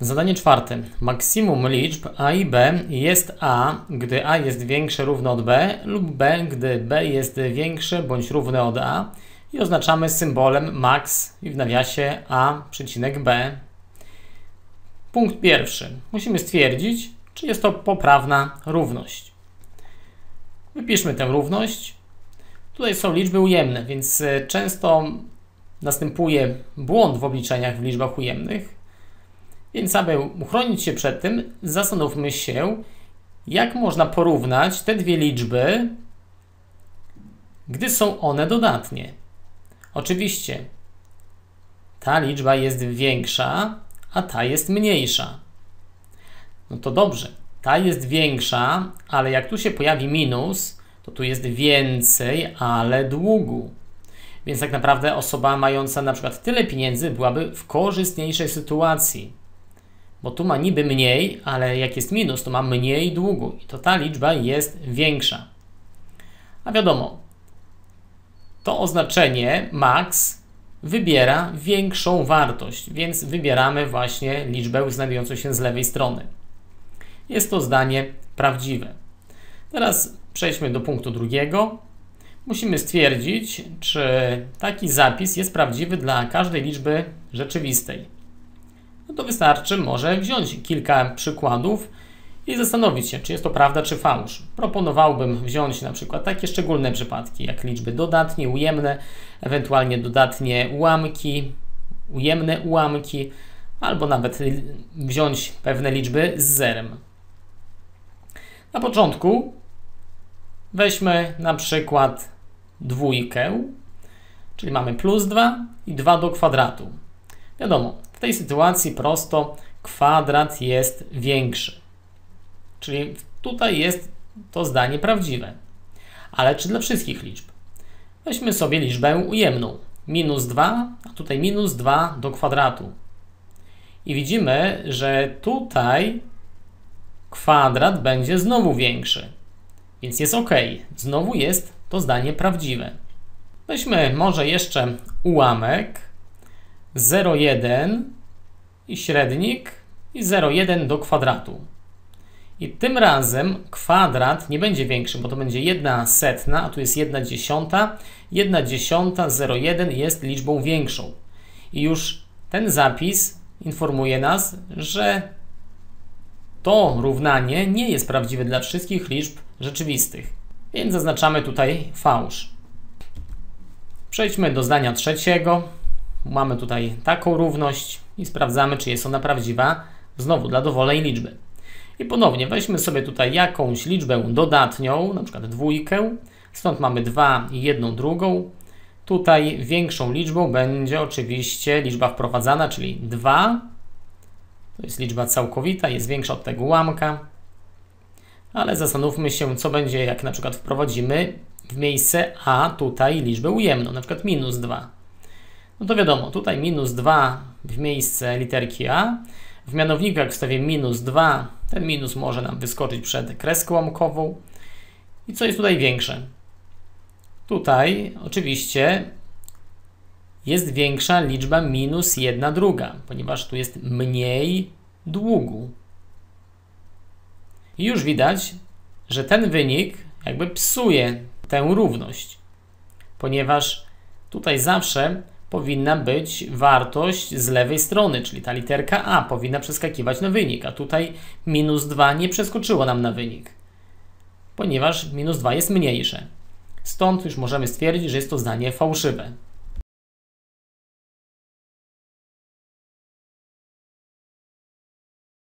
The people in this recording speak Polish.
Zadanie czwarte. Maksimum liczb a i b jest a, gdy a jest większe równo od b lub b, gdy b jest większe bądź równe od a i oznaczamy symbolem max i w nawiasie a b. Punkt pierwszy. Musimy stwierdzić, czy jest to poprawna równość. Wypiszmy tę równość. Tutaj są liczby ujemne, więc e, często następuje błąd w obliczeniach w liczbach ujemnych. Więc aby uchronić się przed tym, zastanówmy się, jak można porównać te dwie liczby, gdy są one dodatnie. Oczywiście ta liczba jest większa, a ta jest mniejsza. No to dobrze, ta jest większa, ale jak tu się pojawi minus, to tu jest więcej, ale długu. Więc tak naprawdę osoba mająca na przykład tyle pieniędzy byłaby w korzystniejszej sytuacji. Bo tu ma niby mniej, ale jak jest minus, to ma mniej długu i to ta liczba jest większa. A wiadomo, to oznaczenie max wybiera większą wartość, więc wybieramy właśnie liczbę znajdującą się z lewej strony. Jest to zdanie prawdziwe. Teraz przejdźmy do punktu drugiego. Musimy stwierdzić, czy taki zapis jest prawdziwy dla każdej liczby rzeczywistej. No to wystarczy może wziąć kilka przykładów i zastanowić się, czy jest to prawda, czy fałsz. Proponowałbym wziąć na przykład takie szczególne przypadki, jak liczby dodatnie, ujemne, ewentualnie dodatnie ułamki, ujemne ułamki, albo nawet wziąć pewne liczby z zerem. Na początku weźmy na przykład dwójkę, czyli mamy plus 2 i 2 do kwadratu. Wiadomo, w tej sytuacji prosto kwadrat jest większy. Czyli tutaj jest to zdanie prawdziwe. Ale czy dla wszystkich liczb? Weźmy sobie liczbę ujemną. Minus 2, a tutaj minus 2 do kwadratu. I widzimy, że tutaj kwadrat będzie znowu większy. Więc jest ok. Znowu jest to zdanie prawdziwe. Weźmy może jeszcze ułamek 0,1 i średnik i 0,1 do kwadratu. I tym razem kwadrat nie będzie większy, bo to będzie 1 setna, a tu jest 1 dziesiąta. 1 dziesiąta 0,1 jest liczbą większą. I już ten zapis informuje nas, że to równanie nie jest prawdziwe dla wszystkich liczb rzeczywistych. Więc zaznaczamy tutaj fałsz. Przejdźmy do zdania trzeciego. Mamy tutaj taką równość i sprawdzamy, czy jest ona prawdziwa. Znowu dla dowolnej liczby. I ponownie weźmy sobie tutaj jakąś liczbę dodatnią, na przykład dwójkę. Stąd mamy 2 i jedną drugą. Tutaj większą liczbą będzie oczywiście liczba wprowadzana, czyli 2. To jest liczba całkowita, jest większa od tego ułamka. Ale zastanówmy się, co będzie, jak na przykład wprowadzimy w miejsce a tutaj liczbę ujemną, na przykład minus 2. No to wiadomo, tutaj minus 2 w miejsce literki a. W mianowniku, jak wstawię minus 2, ten minus może nam wyskoczyć przed kreską łamkową. I co jest tutaj większe? Tutaj oczywiście jest większa liczba minus 1 druga, ponieważ tu jest mniej długu. I już widać, że ten wynik jakby psuje tę równość, ponieważ tutaj zawsze powinna być wartość z lewej strony, czyli ta literka A powinna przeskakiwać na wynik, a tutaj minus 2 nie przeskoczyło nam na wynik, ponieważ minus 2 jest mniejsze. Stąd już możemy stwierdzić, że jest to zdanie fałszywe.